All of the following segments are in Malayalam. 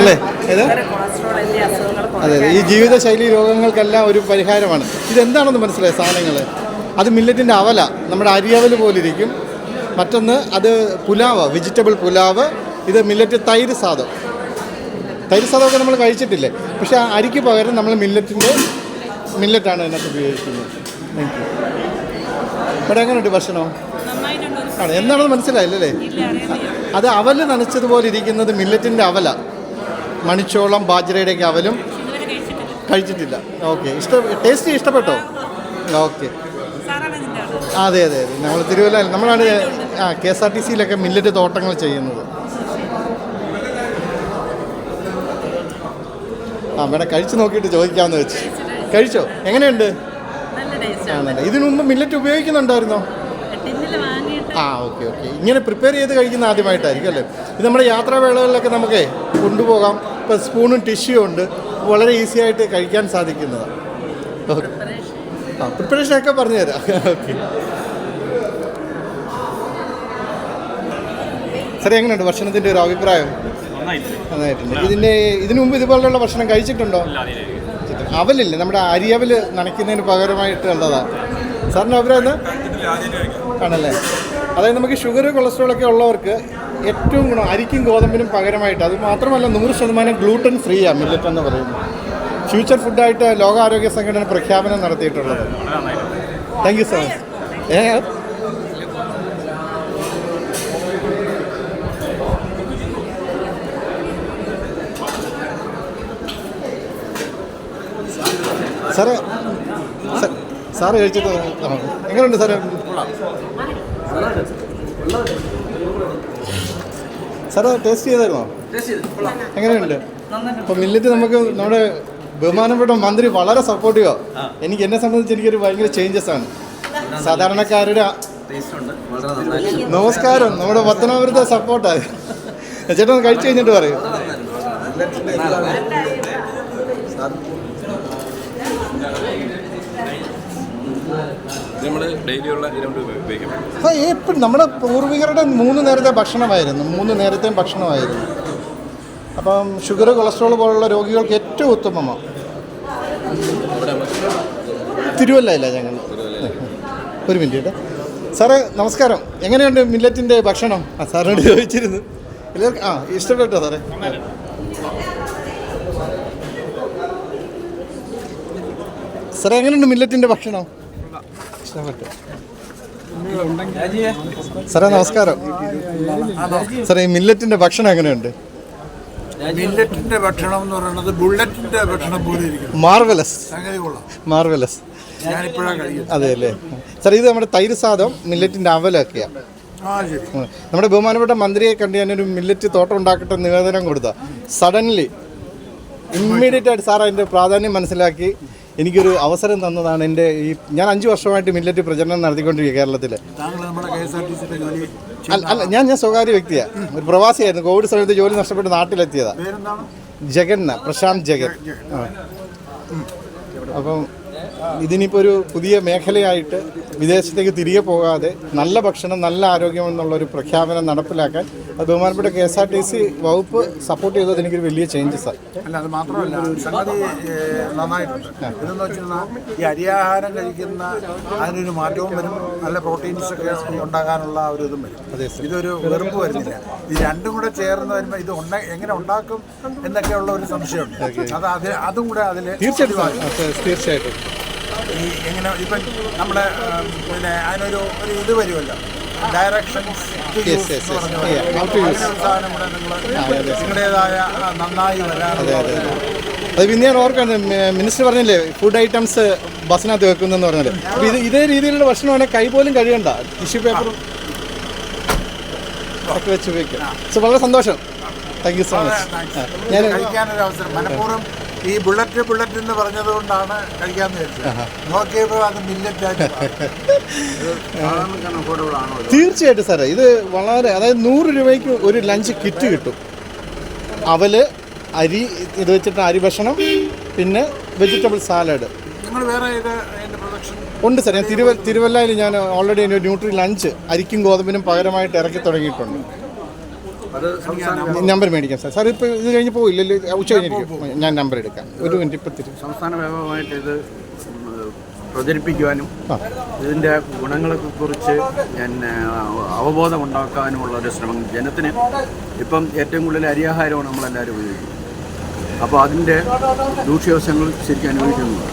അല്ലേ? ഏത്? അതെ അതെ. ഈ ജീവിതശൈലി രോഗങ്ങൾക്കെല്ലാം ഒരു പരിഹാരമാണ്. ഇതെന്താണെന്ന് മനസ്സിലായി സാധനങ്ങൾ അത് മില്ലറ്റിന്റെ അവല. നമ്മുടെ അരിയവൽ പോലിരിക്കും. മറ്റൊന്ന് അത് പുലാവ് വെജിറ്റബിൾ പുലാവ്. ഇത് മില്ലറ്റ് തൈര് സാദം തൈര് സാദമൊക്കെ നമ്മൾ കഴിച്ചിട്ടില്ലേ? പക്ഷേ ആ അരിക്ക് പകരം നമ്മൾ മില്ലറ്റിന്റെ മില്ലറ്റാണ് അതിനകത്ത് ഉപയോഗിക്കുന്നത്. താങ്ക് യു ഇവിടെ എങ്ങനെയുണ്ട് ഭക്ഷണം? ആണ്. എന്താണെന്ന് മനസ്സിലായില്ലല്ലേ? അത് അവൽ നനച്ചതുപോലെ ഇരിക്കുന്നത് മില്ലറ്റിന്റെ അവല. മണിച്ചോളം ബാജ്രയുടെയൊക്കെ അവലും കഴിച്ചിട്ടില്ല. ഓക്കെ. ഇഷ്ട ടേസ്റ്റ് ഇഷ്ടപ്പെട്ടോ? ഓക്കെ. അതെ അതെ അതെ. നമ്മൾ തിരുവല്ല നമ്മളാണ് ആ കെ എസ് ആർ ടി സിയിലൊക്കെ മില്ലറ്റ് തോട്ടങ്ങൾ ചെയ്യുന്നത്. ആ മേഡം കഴിച്ചു നോക്കിയിട്ട് ചോദിക്കാമെന്ന് വെച്ച്. കഴിച്ചോ? എങ്ങനെയുണ്ട്? ആണല്ലേ ഇതിനു മുമ്പ് മില്ലറ്റ് ഉപയോഗിക്കുന്നുണ്ടായിരുന്നോ? ആ ഓക്കെ ഓക്കെ. ഇങ്ങനെ പ്രിപ്പയർ ചെയ്ത് കഴിക്കുന്ന ആദ്യമായിട്ടായിരിക്കും അല്ലേ? ഇത് നമ്മുടെ യാത്രാവേളകളിലൊക്കെ നമുക്ക് കൊണ്ടുപോകാം. ഇപ്പോൾ സ്പൂണും ടിഷ്യൂ ഉണ്ട്. വളരെ ഈസി ആയിട്ട് കഴിക്കാൻ സാധിക്കുന്നതാണ്. ആ പ്രിപ്പറേഷൻ ഒക്കെ പറഞ്ഞു തരാം. ഓക്കെ സാറേ എങ്ങനെയുണ്ട് ഭക്ഷണത്തിന്റെ ഒരു അഭിപ്രായം? നന്നായിട്ടുണ്ട്. ഇതിന്റെ ഇതിനു മുമ്പ് ഇതുപോലെയുള്ള ഭക്ഷണം കഴിച്ചിട്ടുണ്ടോ? അവലില്ലേ? നമ്മുടെ അരിയവൽ നനയ്ക്കുന്നതിന് പകരമായിട്ട് ഉള്ളതാണ് സാറിന്റെ അഭിപ്രായം ആണല്ലേ? അതായത് നമുക്ക് ഷുഗർ കൊളസ്ട്രോൾ ഒക്കെ ഉള്ളവർക്ക് ഏറ്റവും ഗുണം അരിക്കും ഗോതമ്പിനും പകരമായിട്ട്. അത് മാത്രമല്ല നൂറ് ശതമാനം ഗ്ലൂട്ടൻ ഫ്രീ ആണ് മില്ലറ്റ് എന്ന് പറയുന്നത്. ഫ്യൂച്ചർ ഫുഡായിട്ട് ലോകാരോഗ്യ സംഘടന പ്രഖ്യാപനം നടത്തിയിട്ടുള്ളത്. താങ്ക് യു സോ മച്ച് ഏ? സാറേ സാറ് കഴിച്ചിട്ട് എങ്ങനെയുണ്ട് സാറേ? സാറ് ടേസ്റ്റ് ചെയ്തായിരുന്നോ? എങ്ങനെയുണ്ട്? അപ്പോൾ മില്ലറ്റ് നമുക്ക് നമ്മുടെ ബഹുമാനപ്പെട്ട മന്ത്രി വളരെ സപ്പോർട്ടീവാ എനിക്ക് എന്നെ സംബന്ധിച്ച് എനിക്കൊരു ഭയങ്കര ചേഞ്ചസ് ആണ്. സാധാരണക്കാരുടെ നമസ്കാരം. നമ്മുടെ പത്തനാപുരത്തെ സപ്പോർട്ടാണ് ചേട്ടൻ കഴിച്ചു കഴിഞ്ഞിട്ട് പറയൂ. നമ്മൾ ഡെയിലിയുള്ള എപ്പോഴും നമ്മുടെ പൂർവികരുടെ മൂന്ന് നേരത്തെ ഭക്ഷണമായിരുന്നു. മൂന്ന് നേരത്തെയും ഭക്ഷണമായിരുന്നു. അപ്പം ഷുഗർ കൊളസ്ട്രോൾ പോലുള്ള രോഗികൾക്ക് ഏറ്റവും ഉത്തമമാണ് തിരുവല്ലയില്ല ഞങ്ങൾ ഒരു മിനിറ്റ് കേട്ടോ. സാറേ നമസ്കാരം. എങ്ങനെയുണ്ട് മില്ലറ്റിന്റെ ഭക്ഷണം? ആ സാറിനോട് ചോദിച്ചിരുന്നു. എല്ലാവർക്കും ആ ഇഷ്ടപ്പെട്ടോ സാറേ? സാറേ എങ്ങനെയുണ്ട് മില്ലറ്റിന്റെ ഭക്ഷണം? സാറേ നമസ്കാരം. സാറേ ഈ മില്ലറ്റിന്റെ ഭക്ഷണം എങ്ങനെയുണ്ട്? മില്ലറ്റിന്റെ ഭക്ഷണം എന്ന് പറയുന്നത് ബുള്ളറ്റിന്റെ ഭക്ഷണം പോലെ ഇരിക്കണം മാർവലസ് സംഗതി കൊള്ളാം. മാർവലസ് ഞാനിപ്പോഴാണ് കഴിയുന്നത് അതെ അല്ലേ? സാർ ഇത് നമ്മുടെ തൈര് സാദം മില്ലറ്റിന്റെ അവലൊക്കെയാണ് ആ ശരി. നമ്മുടെ ബഹുമാനപ്പെട്ട മന്ത്രിയെ കണ്ട് ഞാനൊരു മില്ലറ്റ് തോട്ടം ഉണ്ടാക്കട്ടെ നിവേദനം കൊടുത്ത സഡൻലി ഇമ്മീഡിയറ്റ് ആയിട്ട് സാർ അതിന്റെ പ്രാധാന്യം മനസ്സിലാക്കി. എനിക്കൊരു അവസരം തന്നതാണ് എന്റെ ഈ ഞാൻ അഞ്ച് വർഷമായിട്ട് മില്ലറ്റ് പ്രചരണം നടത്തിക്കൊണ്ടിരിക്കുക കേരളത്തിൽ അല്ല അല്ല ഞാൻ ഞാൻ സ്വകാര്യ വ്യക്തിയാണ് ഒരു പ്രവാസിയായിരുന്നു. കോവിഡ് സമയത്ത് ജോലി നഷ്ടപ്പെട്ട് നാട്ടിലെത്തിയതാണ് ജഗൻ എന്ന പ്രശാന്ത് ജഗൻ. അപ്പം ഇതിനിപ്പോൾ ഒരു പുതിയ മേഖലയായിട്ട് വിദേശത്തേക്ക് തിരികെ പോകാതെ നല്ല ഭക്ഷണം നല്ല ആരോഗ്യം എന്നുള്ളൊരു പ്രഖ്യാപനം നടപ്പിലാക്കാൻ ബഹുമാനപ്പെട്ട K S R T C വകുപ്പ് സപ്പോർട്ട് ചെയ്തത് എനിക്കൊരു വലിയ ചേഞ്ചസാണ് അല്ല അത് മാത്രമല്ല സംഗതി നന്നായിട്ടുണ്ട്. ഇതെന്ന് വെച്ചാൽ ഈ അരിയാഹാരം കഴിക്കുന്ന അതിനൊരു മാറ്റവും വരും. നല്ല പ്രോട്ടീൻസ് ഒക്കെ ഉണ്ടാകാനുള്ള ഒരു ഇതും അതെ, വരും ഇതൊരു വെറുപ്പ് വരുന്നില്ല. ഇത് രണ്ടും കൂടെ ചേർന്ന് വരുമ്പോൾ ഇത് ഉണ്ട എങ്ങനെ ഉണ്ടാക്കും എന്നൊക്കെയുള്ള ഒരു സംശയമുണ്ട്. അത് അത് അതും കൂടെ അതിൽ തീർച്ചയായിട്ടും തീർച്ചയായിട്ടും. ഈ എങ്ങനെ ഇപ്പം നമ്മുടെ പിന്നെ അതിനൊരു ഒരു ഇത് വരുമല്ലോ. ഡയറക്ഷൻസ് നിങ്ങളുടേതായ നന്നായി അത് പിന്നെ ഞാൻ ഓർക്കുന്നത് മിനിസ്റ്റർ പറഞ്ഞില്ലേ ഫുഡ് ഐറ്റംസ് ബസ്സിനകത്ത് വെക്കുന്നെന്ന് പറഞ്ഞത് അപ്പോൾ ഇത് ഇതേ രീതിയിലുള്ള ഭക്ഷണമാണെങ്കിൽ കൈ പോലും കഴുകണ്ട. ടിഷ്യൂ പേപ്പർ ഒക്കെ വെച്ച് ഉപയോഗിക്കാം. സോ വളരെ സന്തോഷം. താങ്ക് യു സോ മച്ച് ഞാൻ മനഃപൂർവം ഈ ബുള്ളറ്റ് ബുള്ളറ്റ് എന്ന് പറഞ്ഞത് കൊണ്ടാണ് കഴിക്കാന്ന് വിചാരിച്ചത്. നോക്കിയപ്പോൾ അത് മില്ലറ്റ് ആയിട്ട് കംഫർട്ടബിൾ ആണോ തീർച്ചയായിട്ടും സാറേ ഇത് വളരെ അതായത് നൂറ് രൂപയ്ക്ക് ഒരു ലഞ്ച് കിറ്റ് കിട്ടും. അവൽ അരി ഇത് വെച്ചിട്ട് അരി ഭക്ഷണം പിന്നെ വെജിറ്റബിൾ സാലഡ് ഉണ്ട് സാർ ഞാൻ തിരുവല്ല തിരുവല്ലയിൽ ഞാൻ ഓൾറെഡി എന്റെ ന്യൂട്രി ലഞ്ച് അരിക്കും ഗോതമ്പിനും പകരമായിട്ട് ഇറക്കി തുടങ്ങിയിട്ടുണ്ട്. നമ്പർ മേടിക്കാം സാർ. സാർ ഇപ്പോൾ ഇത് കഴിഞ്ഞ് പോയില്ലല്ലോ ഉച്ച കഴിഞ്ഞിരിക്കും. ഞാൻ നമ്പർ എടുക്കാം. ഒരു മിനിറ്റ് ഇപ്പം സംസ്ഥാന വ്യാപകമായിട്ട് ഇത് പ്രചരിപ്പിക്കുവാനും ഇതിന്റെ ഗുണങ്ങളെ കുറിച്ച് ഞാൻ ആ, അവബോധം ഉണ്ടാക്കാനുമുള്ള ഒരു ശ്രമം ജനത്തിന് ഇപ്പം ഏറ്റവും കൂടുതൽ അരിയാഹാരമാണ് നമ്മളെല്ലാവരും ഉപയോഗിക്കുന്നത്. അപ്പോൾ അതിന്റെ ദൂഷ്യവശങ്ങൾ ശരിക്കും അനുഭവിക്കുന്നുണ്ട്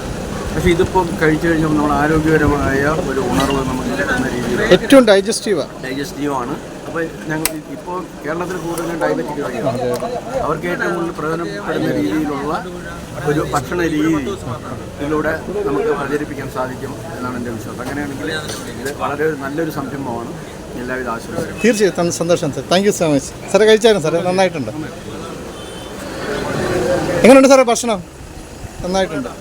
പക്ഷേ ഇതിപ്പം കഴിച്ചു കഴിഞ്ഞാൽ നമ്മൾ ആരോഗ്യപരമായ ഒരു ഉണർവ് നമുക്ക് കിട്ടുന്ന രീതിയിൽ ഏറ്റവും ഡൈജസ്റ്റീവാണ് ഡൈജസ്റ്റീവാണ് അപ്പോൾ ഞങ്ങൾ ഇപ്പോൾ കേരളത്തിൽ കൂടുതലും ഡയബറ്റിക് രോഗികളാണ്. അവർക്ക് ഏറ്റവും കൂടുതൽ പ്രയോജനപ്പെടുന്ന രീതിയിലുള്ള ഒരു ഭക്ഷണ രീതി ഇതിലൂടെ നമുക്ക് പ്രചരിപ്പിക്കാൻ സാധിക്കും എന്നാണ് എന്റെ വിശ്വാസം. അങ്ങനെയാണെങ്കിൽ ഇത് വളരെ നല്ലൊരു സംരംഭമാണ്. എല്ലാവിധ ആശംസകളും. തീർച്ചയായും സന്തോഷം sir. Thank you so much സാറേ കഴിച്ചായിരുന്നു? സാറേ നന്നായിട്ടുണ്ട്. എങ്ങനെയുണ്ട് സാറേ ഭക്ഷണം? നന്നായിട്ടുണ്ട്.